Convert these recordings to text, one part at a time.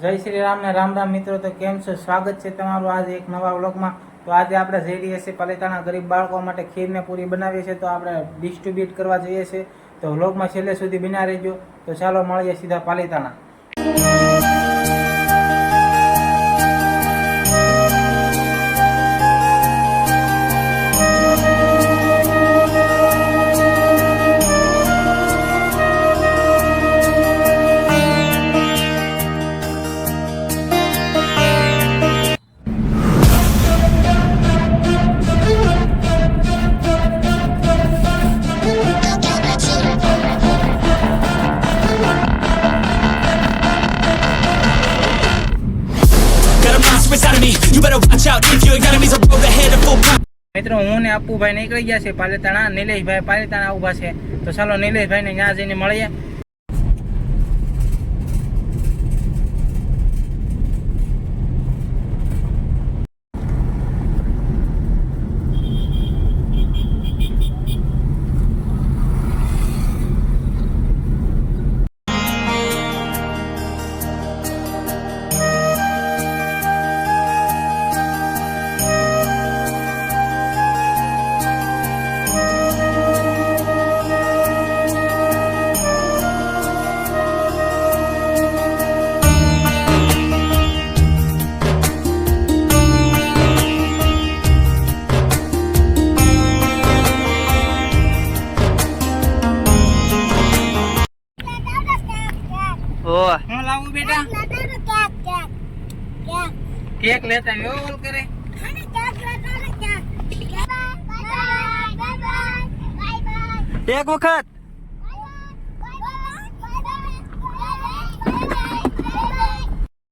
જય શ્રી રામ ને રામ રામ મિત્રો, તો કેમ છો? સ્વાગત છે તમારું આજે એક નવા વ્લોગમાં. તો આજે આપણે જઈ રહીએ છીએ પાલિતાણા ગરીબ બાળકો માટે ખીરને પૂરી બનાવીએ છીએ. તો આપણે ડિસ્ટ્રીબ્યુટ કરવા જઈએ છીએ. તો વ્લોગમાં છેલ્લે સુધી બિના રહેજો. તો ચાલો મળીએ સીધા Palitana. You better watch out if your enemies are road ahead of full power. મિત્રો હું ને અપ્પુભાઈ નીકળી ગયા છે પાલિતાણા નિલેશભાઈ પાલિતાણા ઊભા છે તો ચાલો નિલેશભાઈને ત્યાં જઈને મળીએ બેટા? કેક લેતા આવ્યો ઓલ કરે એક વખત.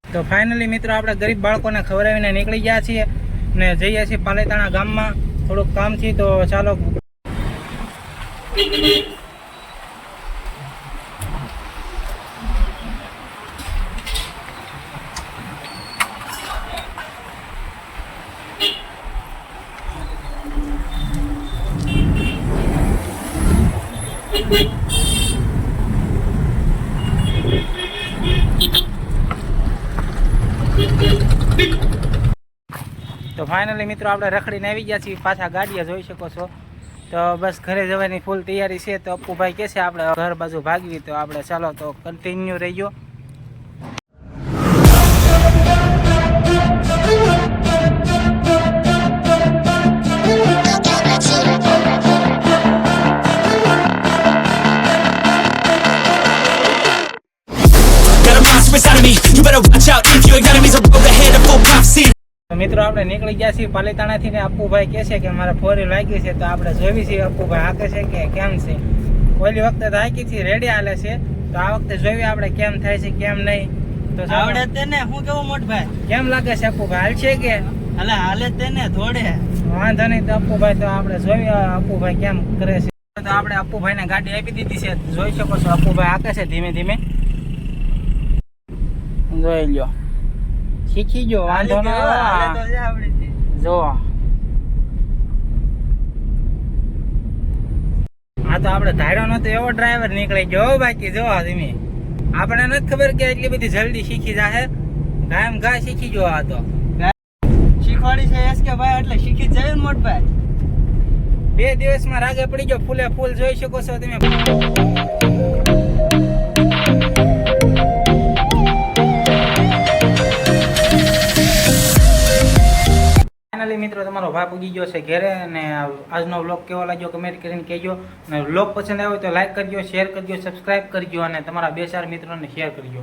તો ફાઇનલી મિત્રો આપણે ગરીબ બાળકોને ખવડાવીને નીકળી ગયા છીએ ને જઈએ છીએ પાલેતાણા ગામમાં. થોડુંક કામથી તો ચાલો. તો ફાઇનલી મિત્રો આપણે રખડીને આવી ગયા છીએ, પાછા ગાડીએ જોઈ શકો છો. તો બસ ઘરે જવાની ફૂલ તૈયારી છે. તો અપ્પુભાઈ કહે છે, આપણે ઘર બાજુ ભાગવી. તો આપણે ચાલો, તો કન્ટિન્યુ રહીજો inside of me. You better watch out if your enemies are road ahead of full prophecy. મિત્રો આપણે નીકળી ગયા છીએ પાલિતાણાથી ને અપ્પુભાઈ કહે છે કે મારે ફોરી લાગી છે તો આપણે જોઈએ છીએ અપ્પુભાઈ હાકે છે કે કેમ છે. ઓલી વખતે તો હાકી થી રેડી હાલે છે તો આ વખતે જોઈએ આપણે કેમ થાય છે કેમ નહીં. તો. આવડે તેને હું કેવું મોટભાઈ? કેમ લાગે છે અપ્પુભાઈ હાલ છે કે? અલે હાલે તેને થોડે વાંધો નહીં તો અપ્પુભાઈ તો આપણે જોઈએ અપ્પુભાઈ કેમ કરે છે. તો આપણે અપ્પુભાઈને ગાડી આપી દીધી છે જોઈ શકો છો અપ્પુભાઈ હાકે છે ધીમે ધીમે. જોઈ લ્યો. શીખી ગયો વાંધો ના તો. જ આ આપણે ધાર્યો નતો એવો ડ્રાઈવર નીકળી ગયો બાકી જો આ આપણે નથી ખબર કે એટલી બધી જલ્દી શીખી જાહે. ગાયમ ગા શીખી ગયો આ તો. શીખવાડી છે એસ કે ભાઈ એટલે શીખી જાય ને મોટભાઈ. બે દિવસમાં રાગે પડી ગયો ફૂલે ફૂલ જોઈ શકો છો તમે. ફાઇનલી મિત્રો, તમારો ભાઈ પૂગી ગયો છે ઘેરે અને આજનો વ્લોગ કેવો લાગ્યો કમેન્ટ કરીને કહેજો. અને વ્લોગ પસંદ આવ્યો તો લાઈક કરજો શેર કરજો સબસ્ક્રાઈબ કરજો અને તમારા બે ચાર મિત્રોને શેર કરજો.